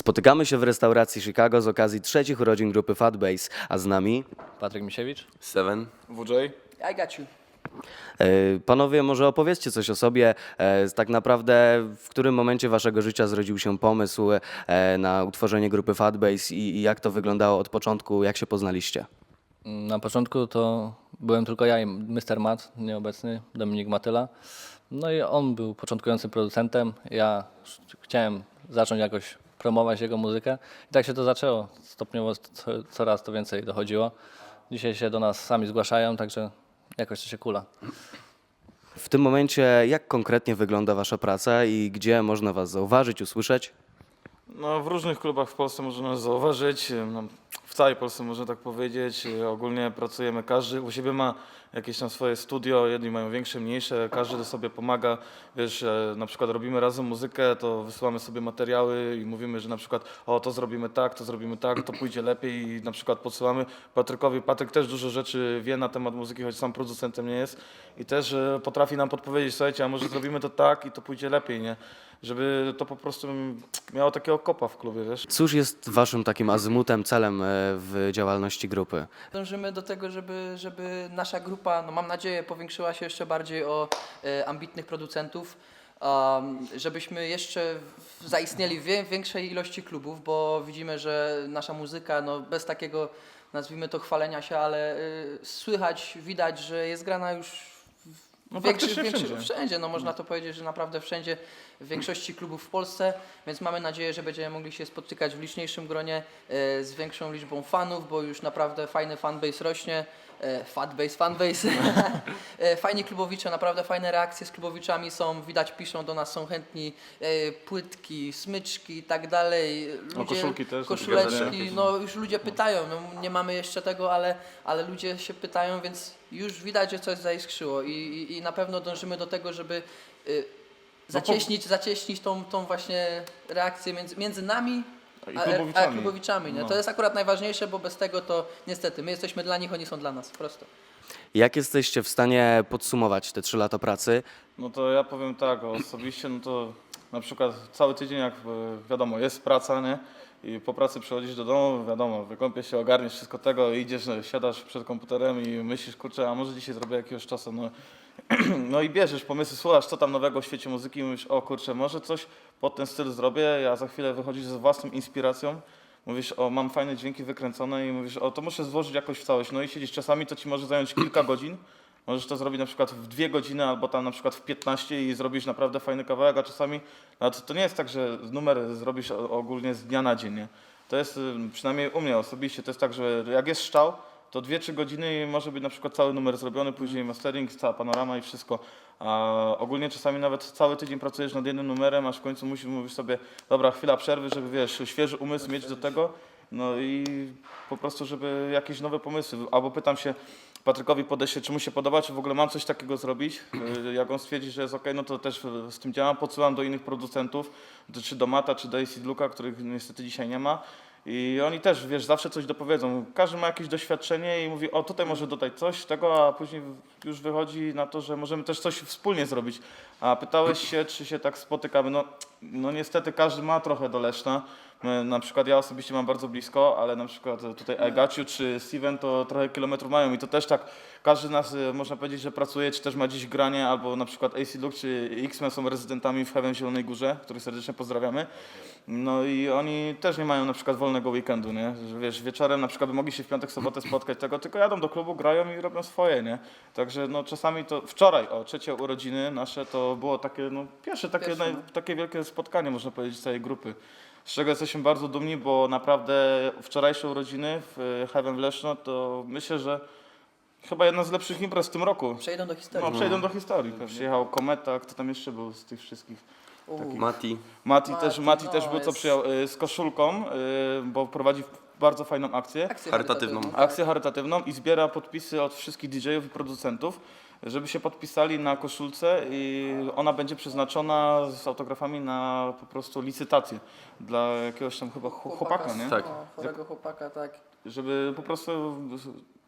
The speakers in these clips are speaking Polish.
Spotykamy się w restauracji Chicago z okazji trzecich urodzin grupy Fatbase, a z nami Patryk Misiewicz. Seven. WJ? I got you. e, panowie, może opowiedzcie coś o sobie. E, tak naprawdę, w którym momencie waszego życia zrodził się pomysł e, na utworzenie grupy Fatbase i, i jak to wyglądało od początku, jak się poznaliście? Na początku to byłem tylko ja i Mr. Matt, nieobecny, Dominik Matyla. No i on był początkującym producentem. Ja chciałem zacząć jakoś promować jego muzykę. I tak się to zaczęło. Stopniowo co, coraz to więcej dochodziło. Dzisiaj się do nas sami zgłaszają, także jakoś to się kula. W tym momencie, jak konkretnie wygląda wasza praca i gdzie można was zauważyć, usłyszeć? No, w różnych klubach w Polsce można zauważyć. No, w całej Polsce można tak powiedzieć. Ogólnie pracujemy, każdy u siebie ma jakieś tam swoje studio, jedni mają większe, mniejsze, każdy sobie pomaga. Wiesz, e, na przykład robimy razem muzykę, to wysyłamy sobie materiały i mówimy, że na przykład o to zrobimy tak, to zrobimy tak, to pójdzie lepiej i na przykład podsyłamy Patrykowi. Patryk też dużo rzeczy wie na temat muzyki, choć sam producentem nie jest i też e, potrafi nam podpowiedzieć, słuchajcie, a może zrobimy to tak i to pójdzie lepiej, nie? Żeby to po prostu miało takiego kopa w klubie, wiesz? Cóż jest waszym takim azymutem, celem e, w działalności grupy? Dążymy do tego, żeby, żeby nasza grupa, no mam nadzieję, powiększyła się jeszcze bardziej o e, ambitnych producentów, um, żebyśmy jeszcze w- zaistnieli w wie- większej ilości klubów, bo widzimy, że nasza muzyka, no bez takiego, nazwijmy to chwalenia się, ale y, słychać, widać, że jest grana już No praktycznie większych, wszędzie. wszędzie, no można to powiedzieć, że naprawdę wszędzie, w większości klubów w Polsce, więc mamy nadzieję, że będziemy mogli się spotykać w liczniejszym gronie e, z większą liczbą fanów, bo już naprawdę fajny fanbase rośnie, e, fatbase, fanbase. E, Fajni klubowicze, naprawdę fajne reakcje z klubowiczami są, widać, piszą do nas, są chętni, e, płytki, smyczki i tak dalej. No, koszulki też, Koszuleczki, no już ludzie pytają, no, nie mamy jeszcze tego, ale, ale ludzie się pytają, więc już widać, że coś zaiskrzyło i, i, i na pewno dążymy do tego, żeby y, zacieśnić, zacieśnić tą, tą właśnie reakcję między, między nami I a, a klubowiczami. klubowiczami. Nie? No. To jest akurat najważniejsze, bo bez tego to niestety my jesteśmy dla nich, oni są dla nas, prosto. Jak jesteście w stanie podsumować te trzy lata pracy? No to ja powiem tak, osobiście, no to na przykład cały tydzień, jak e, wiadomo, jest praca, nie? I po pracy przychodzisz do domu, wiadomo, wykąpiesz się, ogarniesz wszystko tego, idziesz, siadasz przed komputerem i myślisz, kurczę, a może dzisiaj zrobię jakiegoś czasu, no, no i bierzesz pomysły, słuchasz, co tam nowego w świecie muzyki i mówisz, o kurczę, może coś pod ten styl zrobię, ja za chwilę wychodzisz ze własną inspiracją, mówisz, o mam fajne dźwięki wykręcone i mówisz, o to muszę złożyć jakoś w całość, no i siedzisz, czasami to ci może zająć kilka godzin, Możesz to zrobić na przykład w dwie godziny albo tam na przykład w 15 i zrobisz naprawdę fajny kawałek, a czasami nawet to nie jest tak, że numer zrobisz ogólnie z dnia na dzień. Nie? To jest przynajmniej u mnie osobiście, to jest tak, że jak jest szczał, to 2-3 godziny może być na przykład cały numer zrobiony, później mastering, cała panorama i wszystko. A ogólnie czasami nawet cały tydzień pracujesz nad jednym numerem, aż w końcu musisz mówisz sobie, dobra, chwila przerwy, żeby wiesz, świeży umysł mieć do tego. No i po prostu, żeby jakieś nowe pomysły. Albo pytam się Patrykowi Podesie, czy mu się podoba, czy w ogóle mam coś takiego zrobić. Y, Jak on stwierdzi, że jest ok, no to też y, z tym działam. Podsyłam do innych producentów, czy do Mata, czy do AC Luka, których niestety dzisiaj nie ma. I oni też, wiesz, zawsze coś dopowiedzą. Każdy ma jakieś doświadczenie i mówi, o tutaj może dodać coś tego, a później już wychodzi na to, że możemy też coś wspólnie zrobić. A pytałeś się, czy się tak spotykamy. No, no niestety każdy ma trochę do Leszna. My, na przykład ja osobiście mam bardzo blisko, ale na przykład tutaj Agaciu czy Steven to trochę kilometrów mają i to też tak, każdy z nas y, można powiedzieć, że pracuje, czy też ma dziś granie, albo na przykład AC Luke czy X-Men są rezydentami w Heaven Zielonej Górze, których serdecznie pozdrawiamy. No i oni też nie mają na przykład wolnego weekendu, nie? Że wiesz, wieczorem na przykład by mogli się w piątek, sobotę spotkać tego, tylko jadą do klubu, grają i robią swoje, nie? Także no czasami to, wczoraj, o trzecie urodziny nasze, to było takie, no pierwsze takie, naj, no. takie wielkie spotkanie, można powiedzieć, całej grupy. Z czego jesteśmy bardzo dumni, bo naprawdę wczorajsze urodziny w Heaven w Leszno to myślę, że chyba jedna z lepszych imprez w tym roku. Przejdą do historii. No, przejdą do historii. Przyjechał Kometa, kto tam jeszcze był z tych wszystkich? Mati. Mati, Mati, też, Mati no, też był, co jest- przyjął y, z koszulką, y, bo prowadzi bardzo fajną akcję. akcję Charytatywną. Akcję charytatywną i zbiera podpisy od wszystkich DJ-ów i producentów, żeby się podpisali na koszulce i ona będzie przeznaczona z autografami na po prostu licytację dla jakiegoś tam chyba chłopaka, nie? Tak. O, chorego chłopaka, tak. Żeby po prostu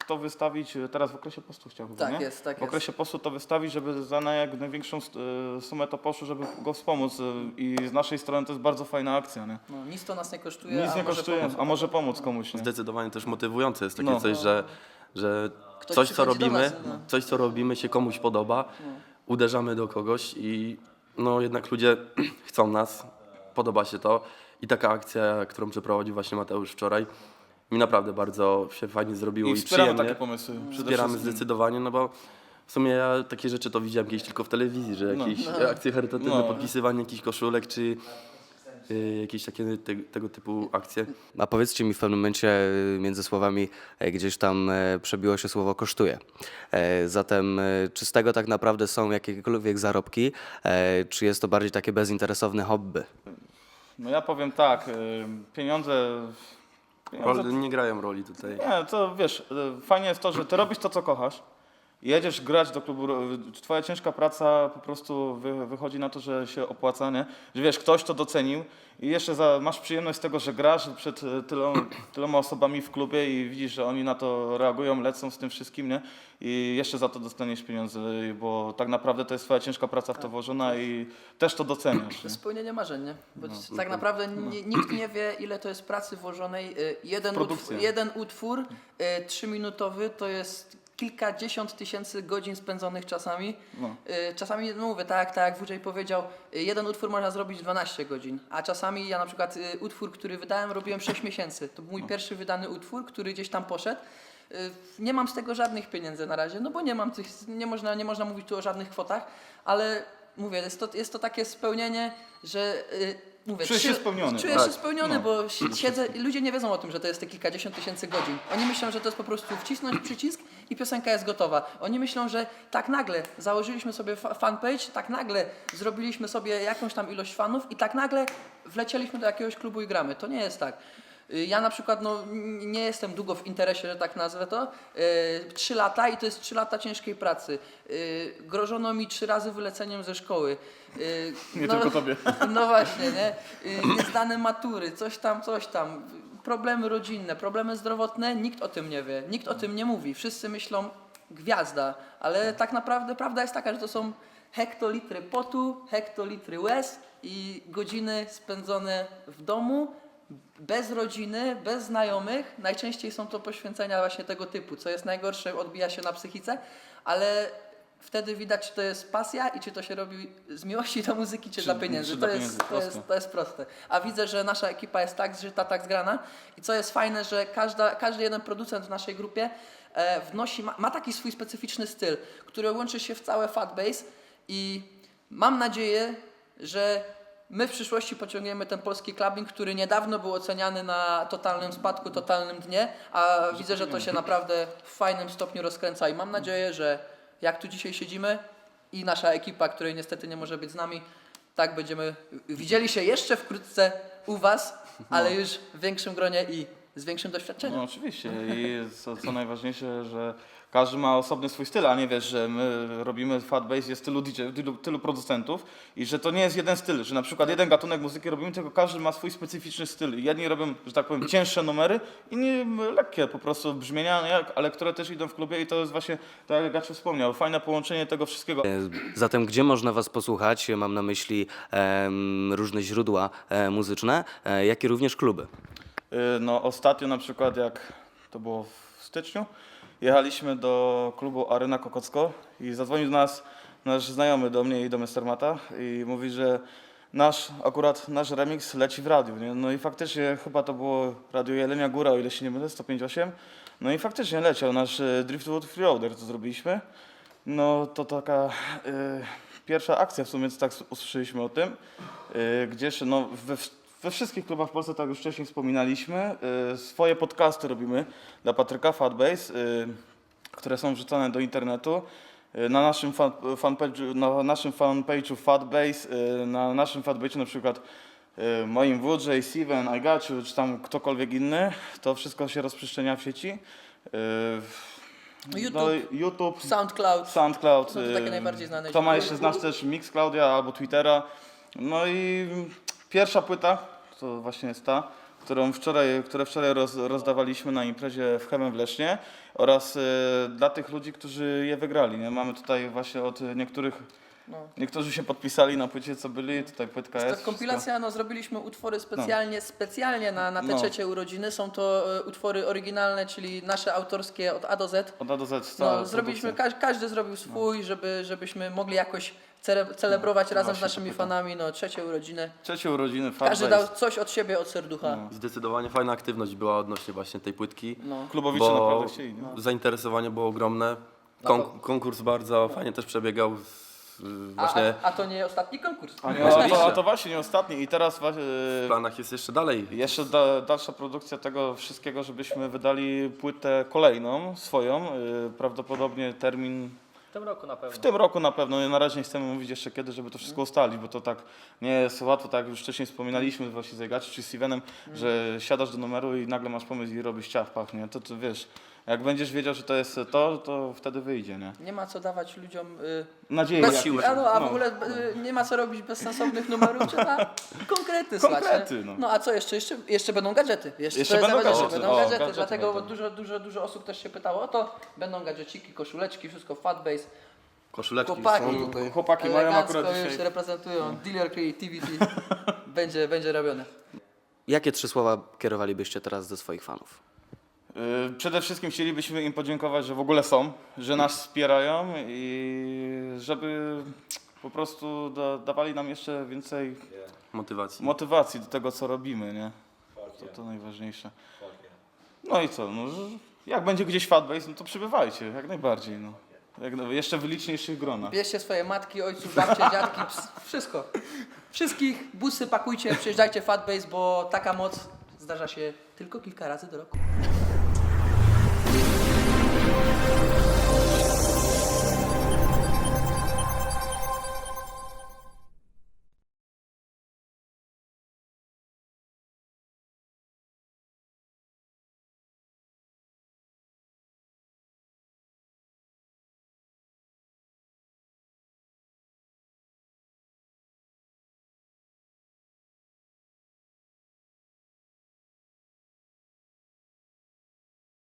to wystawić e, teraz w okresie postu chciałbym, Tak nie? jest, tak W okresie postu to wystawić, żeby za na jak największą e, sumę to poszło, żeby go wspomóc e, i z naszej strony to jest bardzo fajna akcja, nie? No, nic to nas nie kosztuje, Nic a nie może kosztuje, pomóc. a może pomóc komuś, nie? Zdecydowanie też motywujące jest takie No. coś, że, że Ktoś coś co przychodzi do robimy, nas, no. coś co robimy się komuś podoba, uderzamy do kogoś i no jednak ludzie chcą nas, podoba się to i taka akcja, którą przeprowadził właśnie Mateusz wczoraj, mi naprawdę bardzo się fajnie zrobiło I i, wspieramy przyjemnie. takie pomysły. Wspieramy zdecydowanie, no bo w sumie ja takie rzeczy to widziałem kiedyś tylko w telewizji, że No. jakieś akcje charytatywne, No. podpisywanie jakichś koszulek czy y, jakieś takie te, tego typu akcje. A powiedzcie mi w pewnym momencie y, między słowami e, gdzieś tam przebiło się słowo kosztuje. Zatem czy z tego tak naprawdę są jakiekolwiek zarobki, czy jest to bardziej takie bezinteresowne hobby? No ja powiem tak, y, pieniądze... pieniądze Rol, nie grają roli tutaj. Nie, to wiesz, y, fajnie jest to, że ty robisz to, co kochasz. Jedziesz grać do klubu, twoja ciężka praca po prostu wy, wychodzi na to, że się opłaca, nie? Że wiesz, ktoś to docenił i jeszcze za, masz przyjemność z tego, że grasz przed y, tyloma, osobami w klubie i widzisz, że oni na to reagują, lecą z tym wszystkim, nie? I jeszcze za to dostaniesz pieniądze, bo tak naprawdę to jest twoja ciężka praca w to włożona i też to doceniasz. Nie? Spełnienie marzeń, nie? Bo No. tak naprawdę ni- nikt nie wie, ile to jest pracy włożonej. Y, Jeden, utwór, jeden utwór y, trzyminutowy to jest kilkadziesiąt tysięcy godzin spędzonych czasami. No. Y, Czasami, no mówię, tak, tak jak Wuczej powiedział, y, jeden utwór można zrobić 12 godzin, a czasami ja na przykład y, utwór, który wydałem, robiłem 6 miesięcy. To był mój pierwszy wydany utwór, który gdzieś tam poszedł. Y, Nie mam z tego żadnych pieniędzy na razie, no bo nie mam tych, nie można, nie można mówić tu o żadnych kwotach, ale mówię, jest to, jest to takie spełnienie, że y, mówię, Czujesz się spełniony. Czuję Tak. się spełniony, No. bo si- siedzę i ludzie nie wiedzą o tym, że to jest te kilkadziesiąt tysięcy godzin. Oni myślą, że to jest po prostu wcisnąć przycisk i piosenka jest gotowa. Oni myślą, że tak nagle założyliśmy sobie fa- fanpage, tak nagle zrobiliśmy sobie jakąś tam ilość fanów i tak nagle wlecieliśmy do jakiegoś klubu i gramy. To nie jest tak. Y, Ja na przykład no, nie jestem długo w interesie, że tak nazwę to. Yy, Trzy lata i to jest trzy lata ciężkiej pracy. Yy, grożono mi trzy razy wyleceniem ze szkoły. Nie tylko tobie. No właśnie, nie? Niezdane matury, coś tam, coś tam. Problemy rodzinne, problemy zdrowotne, nikt o tym nie wie, nikt o tym nie mówi. Wszyscy myślą gwiazda, ale tak naprawdę prawda jest taka, że to są hektolitry potu, hektolitry łez i godziny spędzone w domu, bez rodziny, bez znajomych. Najczęściej są to poświęcenia właśnie tego typu, co jest najgorsze, odbija się na psychice, ale wtedy widać, czy to jest pasja i czy to się robi z miłości do muzyki, czy, Czy- dla pieniędzy. czy to, dla jest, pieniędzy, to, proste. jest, to jest proste. A widzę, że nasza ekipa jest tak zżyta, tak zgrana i co jest fajne, że każda, każdy jeden producent w naszej grupie e, wnosi, ma, ma taki swój specyficzny styl, który łączy się w całe fanbase i mam nadzieję, że my w przyszłości pociągniemy ten polski clubbing, który niedawno był oceniany na totalnym spadku, totalnym dnie, a widzę, że to się naprawdę w fajnym stopniu rozkręca i mam nadzieję, że jak tu dzisiaj siedzimy i nasza ekipa, której niestety nie może być z nami, tak będziemy widzieli się jeszcze wkrótce u Was, ale już w większym gronie i z większym doświadczeniem. No oczywiście i co, co najważniejsze, że każdy ma osobny swój styl, a nie wiesz, że my robimy Fatbase, jest tylu DJ, tylu, tylu producentów i że to nie jest jeden styl, że na przykład jeden gatunek muzyki robimy, tylko każdy ma swój specyficzny styl. Jedni robią, że tak powiem, cięższe numery, inni lekkie po prostu brzmienia, nie? ale które też idą w klubie i to jest właśnie, tak jak Gaciu wspomniał, fajne połączenie tego wszystkiego. E, Zatem gdzie można Was posłuchać? Mam na myśli em, różne źródła e, muzyczne, e, jak i również kluby. Y, No ostatnio na przykład jak to było w styczniu, jechaliśmy do klubu Arena Kokocko i zadzwonił do nas nasz znajomy do mnie i do Mestermata i mówi, że nasz, akurat nasz remix leci w radiu, nie? No i faktycznie chyba to było Radio Jelenia Góra, o ile się nie mylę, 105.8. No i faktycznie leciał nasz y, Driftwood Freeloader, co zrobiliśmy. No to taka y, pierwsza akcja w sumie, co tak usłyszeliśmy o tym, y, gdzieś no, we, we wszystkich klubach w Polsce, tak już wcześniej wspominaliśmy, y, swoje podcasty robimy dla Patryka Fatbase, y, które są wrzucone do internetu. Y, Na naszym fan, fanpage'u, na naszym fanpage'u Fatbase, na naszym fanpage'u na przykład moim WJ, Steven, you, czy tam ktokolwiek inny, to wszystko się rozprzestrzenia w sieci. Y, YouTube. no, YouTube, SoundCloud. SoundCloud. No to takie najbardziej znane Kto ma jeszcze znać też Mixcloudia albo Twittera. No i pierwsza płyta, to właśnie jest ta, którą wczoraj, które wczoraj roz, rozdawaliśmy na imprezie w Chemem w Lesznie oraz e, dla tych ludzi, którzy je wygrali. Nie? Mamy tutaj właśnie od niektórych, No. niektórzy się podpisali na płycie, co byli, tutaj płytka To jest. kompilacja, no zrobiliśmy utwory specjalnie, specjalnie na, na te No. trzecie urodziny. Są to e, utwory oryginalne, czyli nasze autorskie od A do Z. Od A do Z No, zrobiliśmy, każ, każdy zrobił swój, żeby, żebyśmy mogli jakoś cele, celebrować razem z właśnie naszymi fanami no, trzecie urodziny. Trzecie urodziny, Każdy Fatbase. dał coś od siebie, od serducha. No. Zdecydowanie fajna aktywność była odnośnie właśnie tej płytki. No. Klubowicze bo naprawdę chcieli. Nie? zainteresowanie było ogromne. Kon- konkurs bardzo fajnie też przebiegał. z- A, Właśnie a, a to nie ostatni konkurs. A, nie, a, to, a to właśnie nie ostatni. I teraz właśnie, w planach jest jeszcze dalej. Jeszcze da, dalsza produkcja tego wszystkiego, żebyśmy wydali płytę kolejną, swoją. y, Prawdopodobnie termin W tym roku na pewno. w tym roku na pewno. Na razie nie chcemy mówić jeszcze kiedy, żeby to wszystko ustalić, bo to tak nie jest łatwo, tak jak już wcześniej wspominaliśmy właśnie z Egaczy czy Stevenem, że siadasz do numeru i nagle masz pomysł i robisz ciach, pachnie. To, to wiesz, jak będziesz wiedział, że to jest to, to wtedy wyjdzie, nie? Nie ma co dawać ludziom y, Nadzieję. bez siły. A, no, a w No. ogóle y, nie ma co robić bezsensownych numerów, trzeba konkrety slać. Konkrety, nie? no. no a co jeszcze? Jeszcze, jeszcze będą gadżety. Jeszcze, będą gadżety. Będą O, gadżety, gadżety dlatego będą. dużo, dużo, dużo osób też się pytało o to. Będą gadżeciki, koszuleczki, wszystko Fatbase. Koszuleczki Chłopaki, są tutaj. Chłopaki mają elegancko akurat już dzisiaj... reprezentują Dealer Creativity. będzie, będzie robione. Jakie trzy słowa kierowalibyście teraz do swoich fanów? Y, Przede wszystkim chcielibyśmy im podziękować, że w ogóle są, że nas wspierają i żeby po prostu da, dawali nam jeszcze więcej Motywacji. motywacji do tego, co robimy, nie? To, to najważniejsze. No i co, no, że jak będzie gdzieś fatbase, no to przybywajcie, jak najbardziej, no. Jak, no, jeszcze w liczniejszych gronach. Bierzcie swoje matki, ojców, babcie, dziadki, ps, wszystko. Wszystkich busy pakujcie, przyjeżdżajcie Fatbase, bo taka moc zdarza się tylko kilka razy do roku.